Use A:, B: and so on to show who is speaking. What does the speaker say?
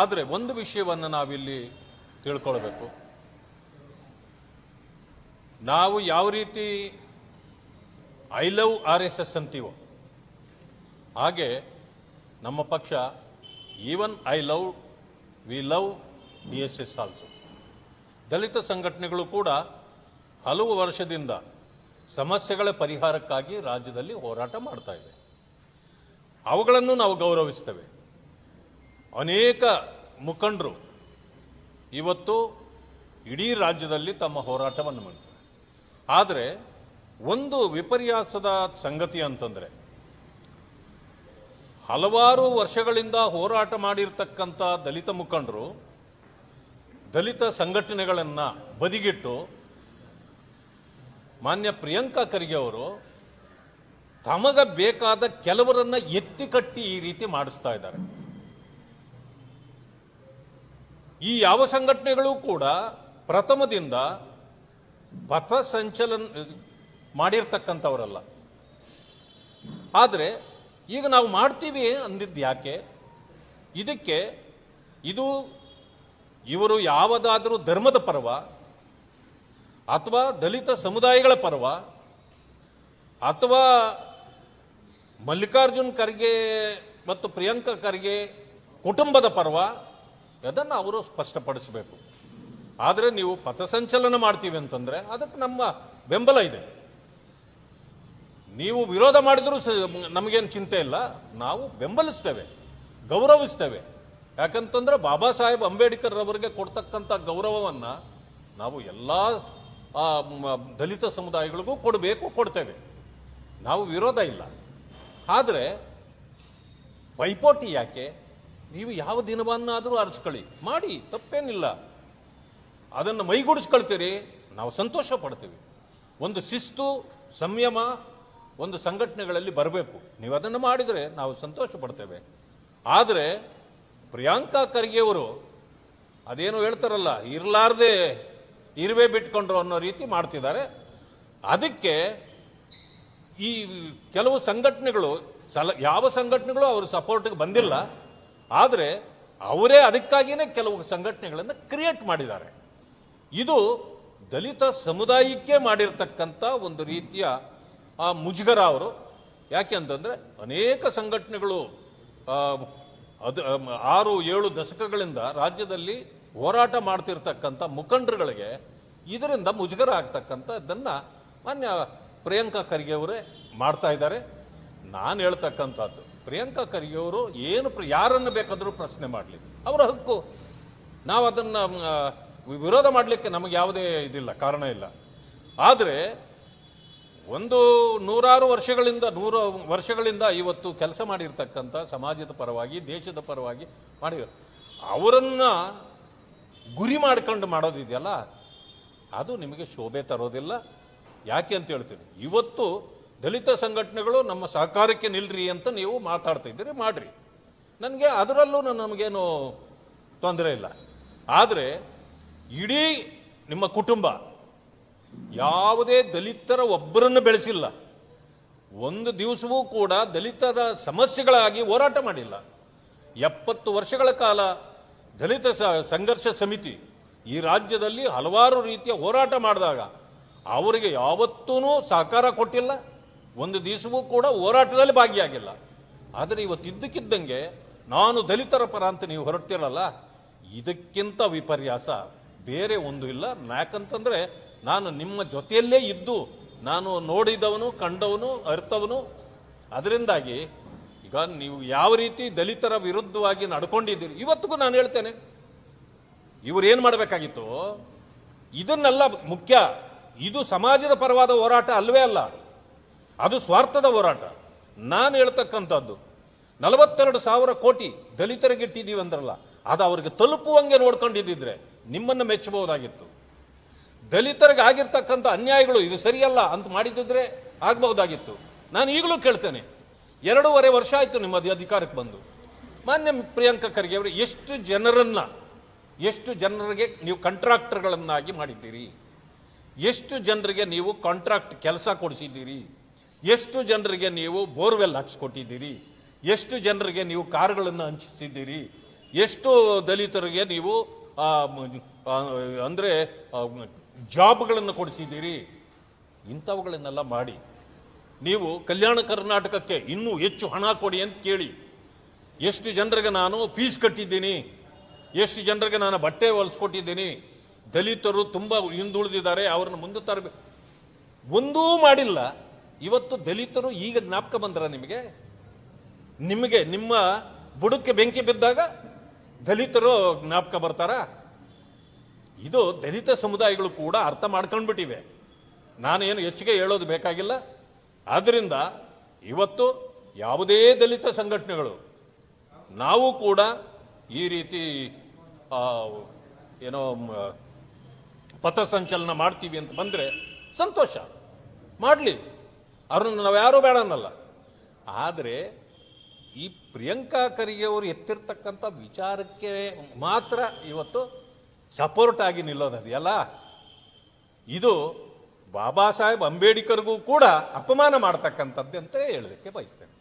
A: ಆದರೆ ಒಂದು ವಿಷಯವನ್ನು ನಾವಿಲ್ಲಿ ತಿಳ್ಕೊಳ್ಬೇಕು. ನಾವು ಯಾವ ರೀತಿ I love R S S ಅಂತೀವೋ, ಹಾಗೆ ನಮ್ಮ ಪಕ್ಷ even I love we love B S S also ದಲಿತ ಸಂಘಟನೆಗಳು ಕೂಡ ಹಲವು ವರ್ಷದಿಂದ ಸಮಸ್ಯೆಗಳ ಪರಿಹಾರಕ್ಕಾಗಿ ರಾಜ್ಯದಲ್ಲಿ ಹೋರಾಟ ಮಾಡ್ತಾ ಇವೆ. ಅವುಗಳನ್ನು ನಾವು ಗೌರವಿಸ್ತೇವೆ. ಅನೇಕ ಮುಖಂಡರು ಇವತ್ತು ಇಡೀ ರಾಜ್ಯದಲ್ಲಿ ತಮ್ಮ ಹೋರಾಟವನ್ನು ಮಾಡ್ತಾರೆ. ಆದರೆ ಒಂದು ವಿಪರ್ಯಾಸದ ಸಂಗತಿ ಅಂತಂದರೆ, ಹಲವಾರು ವರ್ಷಗಳಿಂದ ಹೋರಾಟ ಮಾಡಿರ್ತಕ್ಕಂಥ ದಲಿತ ಮುಖಂಡರು ದಲಿತ ಸಂಘಟನೆಗಳನ್ನು ಬದಿಗಿಟ್ಟು ಮಾನ್ಯ ಪ್ರಿಯಾಂಕಾ ಖರ್ಗೆ ಅವರು ತಮಗ ಬೇಕಾದ ಕೆಲವರನ್ನು ಎತ್ತಿಕಟ್ಟಿ ಈ ರೀತಿ ಮಾಡಿಸ್ತಾ ಇದ್ದಾರೆ. ಈ ಯಾವ ಸಂಘಟನೆಗಳು ಕೂಡ ಪ್ರಥಮದಿಂದ ಪಥ ಸಂಚಲನ ಮಾಡಿರ್ತಕ್ಕಂಥವರಲ್ಲ. ಆದರೆ ಈಗ ನಾವು ಮಾಡ್ತೀವಿ ಅಂದಿದ್ದು ಯಾಕೆ? ಇದಕ್ಕೆ ಇದು ಇವರು ಯಾವುದಾದರೂ ಧರ್ಮದ ಪರ್ವ ಅಥವಾ ದಲಿತ ಸಮುದಾಯಗಳ ಪರ್ವ ಅಥವಾ ಮಲ್ಲಿಕಾರ್ಜುನ್ ಖರ್ಗೆ ಮತ್ತು ಪ್ರಿಯಾಂಕಾ ಖರ್ಗೆ ಕುಟುಂಬದ ಪರ್ವ ಅದನ್ನು ಅವರು ಸ್ಪಷ್ಟಪಡಿಸಬೇಕು. ಆದರೆ ನೀವು ಪಥಸಂಚಲನ ಮಾಡ್ತೀವಿ ಅಂತಂದರೆ ಅದಕ್ಕೆ ನಮ್ಮ ಬೆಂಬಲ ಇದೆ. ನೀವು ವಿರೋಧ ಮಾಡಿದರೂ ನಮಗೇನು ಚಿಂತೆ ಇಲ್ಲ. ನಾವು ಬೆಂಬಲಿಸ್ತೇವೆ, ಗೌರವಿಸ್ತೇವೆ. ಯಾಕಂತಂದ್ರೆ ಬಾಬಾ ಸಾಹೇಬ್ ಅಂಬೇಡ್ಕರ್ ಅವರಿಗೆ ಕೊಡ್ತಕ್ಕಂಥ ಗೌರವವನ್ನು ನಾವು ಎಲ್ಲ ದಲಿತ ಸಮುದಾಯಗಳಿಗೂ ಕೊಡಬೇಕು, ಕೊಡ್ತೇವೆ. ನಾವು ವಿರೋಧ ಇಲ್ಲ. ಆದರೆ ಪೈಪೋಟಿ ಯಾಕೆ? ನೀವು ಯಾವ ದಿನವನ್ನಾದರೂ ಆರಿಸ್ಕೊಳ್ಳಿ. ಮಾಡಿ, ತಪ್ಪೇನಿಲ್ಲ. ಅದನ್ನು ಮೈಗೂಡಿಸ್ಕೊಳ್ತೀರಿ, ನಾವು ಸಂತೋಷ ಪಡ್ತೀವಿ. ಒಂದು ಶಿಸ್ತು, ಸಂಯಮ, ಒಂದು ಸಂಘಟನೆಗಳಲ್ಲಿ ಬರಬೇಕು. ನೀವು ಅದನ್ನು ಮಾಡಿದರೆ ನಾವು ಸಂತೋಷ ಪಡ್ತೇವೆ. ಆದರೆ, ಪ್ರಿಯಾಂಕಾ ಖರ್ಗೆಯವರು ಅದೇನು ಹೇಳ್ತಾರಲ್ಲ, ಇರಲಾರ್ದೆ ಇರುವೆ ಬಿಟ್ಕೊಂಡ್ರು ಅನ್ನೋ ರೀತಿ ಮಾಡ್ತಿದ್ದಾರೆ. ಅದಕ್ಕೆ ಈ ಕೆಲವು ಸಂಘಟನೆಗಳು, ಸಲ, ಯಾವ ಸಂಘಟನೆಗಳು ಅವರು ಸಪೋರ್ಟ್ಗೆ ಬಂದಿಲ್ಲ. ಆದರೆ ಅವರೇ ಅದಕ್ಕಾಗಿಯೇ ಕೆಲವು ಸಂಘಟನೆಗಳನ್ನು ಕ್ರಿಯೇಟ್ ಮಾಡಿದ್ದಾರೆ. ಇದು ದಲಿತ ಸಮುದಾಯಕ್ಕೆ ಮಾಡಿರ್ತಕ್ಕಂಥ ಒಂದು ರೀತಿಯ ಆ, ಮುಜುಗರ ಅವರು. ಯಾಕೆ ಅಂತಂದರೆ ಅನೇಕ ಸಂಘಟನೆಗಳು ಅದು ಆರು ಏಳು ದಶಕಗಳಿಂದ ರಾಜ್ಯದಲ್ಲಿ ಹೋರಾಟ ಮಾಡ್ತಿರ್ತಕ್ಕಂಥ ಮುಖಂಡರುಗಳಿಗೆ ಇದರಿಂದ ಮುಜುಗರ ಆಗ್ತಕ್ಕಂಥದ್ದನ್ನು ಮಾನ್ಯ ಪ್ರಿಯಾಂಕಾ ಖರ್ಗೆ ಅವರೇ ಮಾಡ್ತಾ ಇದ್ದಾರೆ. ನಾನು ಹೇಳ್ತಕ್ಕಂಥದ್ದು ಪ್ರಿಯಾಂಕಾ ಖರ್ಗೆ ಅವರು ಏನು ಪ್ರ- ಯಾರನ್ನು ಬೇಕಾದರೂ ಪ್ರಶ್ನೆ ಮಾಡಲಿ. ಅವರ ಹಕ್ಕು. ನಾವು ಅದನ್ನು ವಿರೋಧ ಮಾಡಲಿಕ್ಕೆ ನಮಗೆ ಯಾವುದೇ ಇದಿಲ್ಲ, ಕಾರಣ ಇಲ್ಲ. ಆದರೆ, ಒಂದು ನೂರಾರು ವರ್ಷಗಳಿಂದ, ನೂರು ವರ್ಷಗಳಿಂದ ಇವತ್ತು ಕೆಲಸ ಮಾಡಿರ್ತಕ್ಕಂಥ ಸಮಾಜದ ಪರವಾಗಿ, ದೇಶದ ಪರವಾಗಿ ಮಾಡಿದ್ರು. ಅವರನ್ನು ಗುರಿ ಮಾಡ್ಕೊಂಡು ಮಾಡೋದಿದೆಯಲ್ಲ, ಅದು ನಿಮಗೆ ಶೋಭೆ ತರೋದಿಲ್ಲ. ಯಾಕೆ ಅಂತ ಹೇಳ್ತೀನಿ. ಇವತ್ತು ದಲಿತ ಸಂಘಟನೆಗಳು ನಮ್ಮ ಸಹಕಾರಕ್ಕೆ ನಿಲ್ರಿ ಅಂತ ನೀವು ಮಾತಾಡ್ತಾ ಇದ್ದೀರಿ, ಮಾಡ್ರಿ. ನನಗೆ ಅದರಲ್ಲೂ ನಮಗೇನು ತೊಂದರೆ ಇಲ್ಲ. ಆದರೆ ಇಡೀ ನಿಮ್ಮ ಕುಟುಂಬ ಯಾವುದೇ ದಲಿತರ ಒಬ್ಬರನ್ನು ಬೆಳೆಸಿಲ್ಲ. ಒಂದು ದಿವಸವೂ ಕೂಡ ದಲಿತರ ಸಮಸ್ಯೆಗಳಾಗಿ ಹೋರಾಟ ಮಾಡಿಲ್ಲ. ಎಪ್ಪತ್ತು ವರ್ಷಗಳ ಕಾಲ ದಲಿತ ಸಂಘರ್ಷ ಸಮಿತಿ ಈ ರಾಜ್ಯದಲ್ಲಿ ಹಲವಾರು ರೀತಿಯ ಹೋರಾಟ ಮಾಡಿದಾಗ ಅವರಿಗೆ ಯಾವತ್ತೂ ಸಹಕಾರ ಕೊಟ್ಟಿಲ್ಲ. ಒಂದು ದಿವಸವೂ ಕೂಡ ಹೋರಾಟದಲ್ಲಿ ಭಾಗಿಯಾಗಿಲ್ಲ. ಆದರೆ ಇವತ್ತು ಇದ್ದಕ್ಕಿದ್ದಂಗೆ ನಾನು ದಲಿತರ ಪರ ಅಂತ ನೀವು ಹೊರಡ್ತಿರಲ್ಲ, ಇದಕ್ಕಿಂತ ವಿಪರ್ಯಾಸ ಬೇರೆ ಒಂದು ಇಲ್ಲ. ಯಾಕಂತಂದರೆ ನಾನು ನಿಮ್ಮ ಜೊತೆಯಲ್ಲೇ ಇದ್ದು, ನಾನು ನೋಡಿದವನು, ಕಂಡವನು ಅರ್ಥವನು ಅದರಿಂದಾಗಿ ಈಗ ನೀವು ಯಾವ ರೀತಿ ದಲಿತರ ವಿರುದ್ಧವಾಗಿ ನಡ್ಕೊಂಡಿದ್ದೀರಿ, ಇವತ್ತಿಗೂ ನಾನು ಹೇಳ್ತೇನೆ. ಇವರು ಏನು ಮಾಡಬೇಕಾಗಿತ್ತು? ಇದನ್ನೆಲ್ಲ ಮುಖ್ಯ. ಇದು ಸಮಾಜದ ಪರವಾದ ಹೋರಾಟ ಅಲ್ವೇ ಅಲ್ಲ. ಅದು ಸ್ವಾರ್ಥದ ಹೋರಾಟ. ನಾನು ಹೇಳ್ತಕ್ಕಂಥದ್ದು, ನಲವತ್ತೆರಡು ಸಾವಿರ ಕೋಟಿ ದಲಿತರಿಗೆ ಇಟ್ಟಿದ್ದೀವಿ ಅಂದ್ರಲ್ಲ, ಅದು ಅವ್ರಿಗೆ ತಲುಪುವಂಗೆ ನೋಡ್ಕೊಂಡಿದ್ದಿದ್ರೆ ನಿಮ್ಮನ್ನು ಮೆಚ್ಚಬಹುದಾಗಿತ್ತು. ದಲಿತರಿಗೆ ಆಗಿರ್ತಕ್ಕಂಥ ಅನ್ಯಾಯಗಳು ಇದು ಸರಿಯಲ್ಲ ಅಂತ ಮಾಡಿದ್ದಿದ್ರೆ ಆಗಬಹುದಾಗಿತ್ತು. ನಾನು ಈಗಲೂ ಕೇಳ್ತೇನೆ, ಎರಡೂವರೆ ವರ್ಷ ಆಯಿತು ನಿಮ್ಮ ಅಧಿ- ಅಧಿಕಾರಕ್ಕೆ ಬಂದು. ಮಾನ್ಯ ಪ್ರಿಯಾಂಕ ಖರ್ಗೆ ಅವರು, ಎಷ್ಟು ಜನರನ್ನು, ಎಷ್ಟು ಜನರಿಗೆ ನೀವು ಕಾಂಟ್ರಾಕ್ಟರ್ಗಳನ್ನಾಗಿ ಮಾಡಿದ್ದೀರಿ? ಎಷ್ಟು ಜನರಿಗೆ ನೀವು ಕಾಂಟ್ರಾಕ್ಟ್ ಕೆಲಸ ಕೊಡಿಸಿದ್ದೀರಿ? ಎಷ್ಟು ಜನರಿಗೆ ನೀವು ಬೋರ್ವೆಲ್ ಹಾಕ್ಸ್ಕೊಟ್ಟಿದ್ದೀರಿ? ಎಷ್ಟು ಜನರಿಗೆ ನೀವು ಕಾರ್ಗಳನ್ನು ಹಂಚಿಸಿದ್ದೀರಿ? ಎಷ್ಟು ದಲಿತರಿಗೆ ನೀವು ಅಂದರೆ ಜಾಬ್ಗಳನ್ನು ಕೊಡಿಸಿದ್ದೀರಿ? ಇಂಥವುಗಳನ್ನೆಲ್ಲ ಮಾಡಿ. ನೀವು ಕಲ್ಯಾಣ ಕರ್ನಾಟಕಕ್ಕೆ ಇನ್ನೂ ಹೆಚ್ಚು ಹಣ ಕೊಡಿ ಅಂತ ಕೇಳಿ. ಎಷ್ಟು ಜನರಿಗೆ ನಾನು ಫೀಸ್ ಕಟ್ಟಿದ್ದೀನಿ? ಎಷ್ಟು ಜನರಿಗೆ ನಾನು ಬಟ್ಟೆ ಹೊಲಿಸ್ಕೊಟ್ಟಿದ್ದೀನಿ? ದಲಿತರು ತುಂಬ ಹಿಂದುಳಿದಿದ್ದಾರೆ, ಅವ್ರನ್ನ ಮುಂದೆ ತರಬೇಕು ಒಂದೂ ಮಾಡಿಲ್ಲ. ಇವತ್ತು ದಲಿತರು ಈಗ ಜ್ಞಾಪಕ ಬಂದ್ರ ನಿಮಗೆ? ನಿಮಗೆ, ನಿಮ್ಮ ಬುಡಕ್ಕೆ ಬೆಂಕಿ ಬಿದ್ದಾಗ ದಲಿತರು ಜ್ಞಾಪಕ ಬರ್ತಾರ? ಇದು ದಲಿತ ಸಮುದಾಯಗಳು ಕೂಡ ಅರ್ಥ ಮಾಡ್ಕೊಂಡ್ಬಿಟ್ಟಿವೆ. ನಾನೇನು ಹೆಚ್ಚಿಗೆ ಹೇಳೋದು ಬೇಕಾಗಿಲ್ಲ. ಆದ್ದರಿಂದ ಇವತ್ತು ಯಾವುದೇ ದಲಿತ ಸಂಘಟನೆಗಳು, ನಾವು ಕೂಡ ಈ ರೀತಿ ಏನೋ ಪಥಸಂಚಲನ ಮಾಡ್ತೀವಿ ಅಂತ ಬಂದರೆ ಸಂತೋಷ. ಮಾಡಲಿ. ಅವ್ರನ್ನ ನಾವು ಯಾರೂ ಬೇಡ ಅನ್ನಲ್ಲ ಆದರೆ ಈ ಪ್ರಿಯಾಂಕಾ ಖರ್ಗೆ ಅವರು ಎತ್ತಿರ್ತಕ್ಕಂಥ ವಿಚಾರಕ್ಕೆ ಮಾತ್ರ ಇವತ್ತು ಸಪೋರ್ಟ್ ಆಗಿ ನಿಲ್ಲೋದದೆಯಲ್ಲ ಇದು ಬಾಬಾ ಸಾಹೇಬ್ ಅಂಬೇಡ್ಕರ್ಗೂ ಕೂಡ ಅಪಮಾನ ಮಾಡ್ತಕ್ಕಂಥದ್ದು ಅಂತ ಹೇಳೋದಕ್ಕೆ ಬಯಸ್ತೇನೆ.